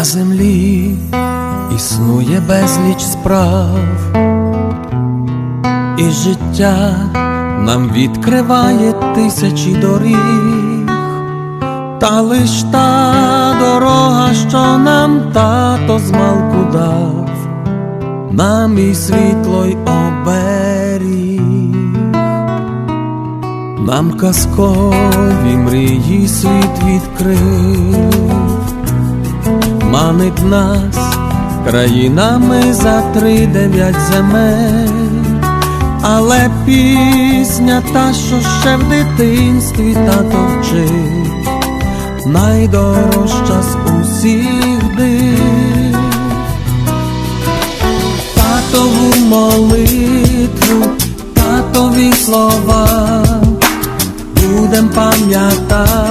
На землі існує безліч справ, і життя нам відкриває тисячі доріг, та лиш та дорога, що нам тато змалку дав, нам і світло й оберіг. Нам казкові мрії світ відкрив, манить нас. Країнами за три дев'ять земель, але пісня та, що ще в дитинстві тато вчив, найдорожча з усіх див. Татову молитву, татові слова будем пам'ятати,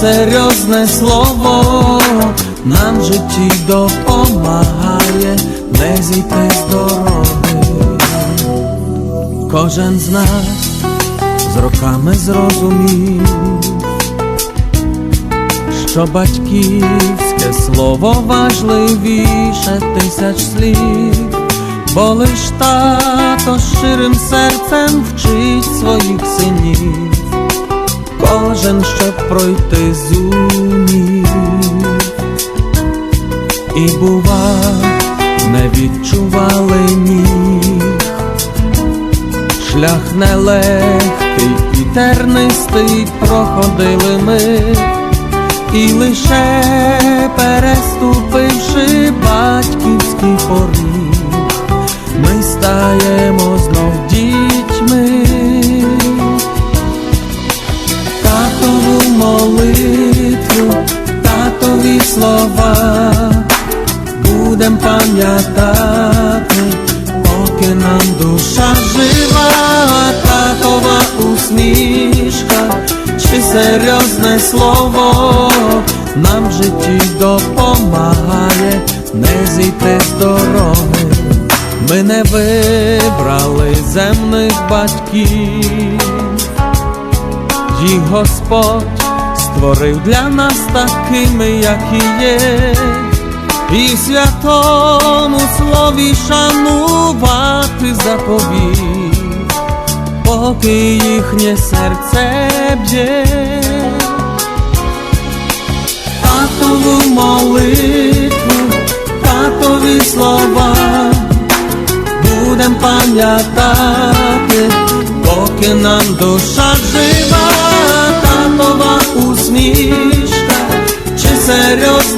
серйозне слово. Нам в житті допомагає не зійти з дороги. Кожен з нас з роками зрозумів що батьківське слово важливіше тисяч слів, бо лиш тато щирим серцем вчить своїх синів, кожен щоб пройти зумів, і бува, не відчували ніг, шлях нелегкий і тернистий проходили ми. І лише переступивши батьківський поріг, ми стаємо слова, будем пам'ятати, поки нам душа жива, татова усмішка чи серйозне слово нам в житті допомагає. Не зійти з дороги. Ми не вибрали земних батьків, їх Господь створив для нас такими, як і є, і в святому слові шанувати заповідь поки їхнє серце б'є, татову молитву, татові слова, будем пам'ятати, поки нам душа жива,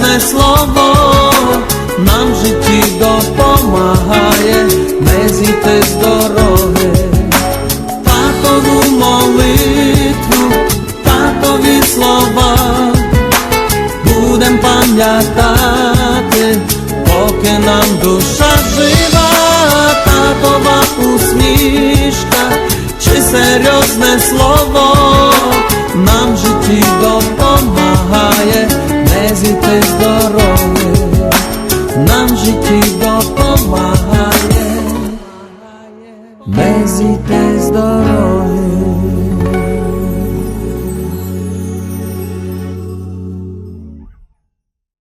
серйозне слово нам в житті допомагає не зійти з дороги. Татову молитву, татові слова, будем пам'ятати, поки нам душа жива, татова усмішка, чи серйозне слово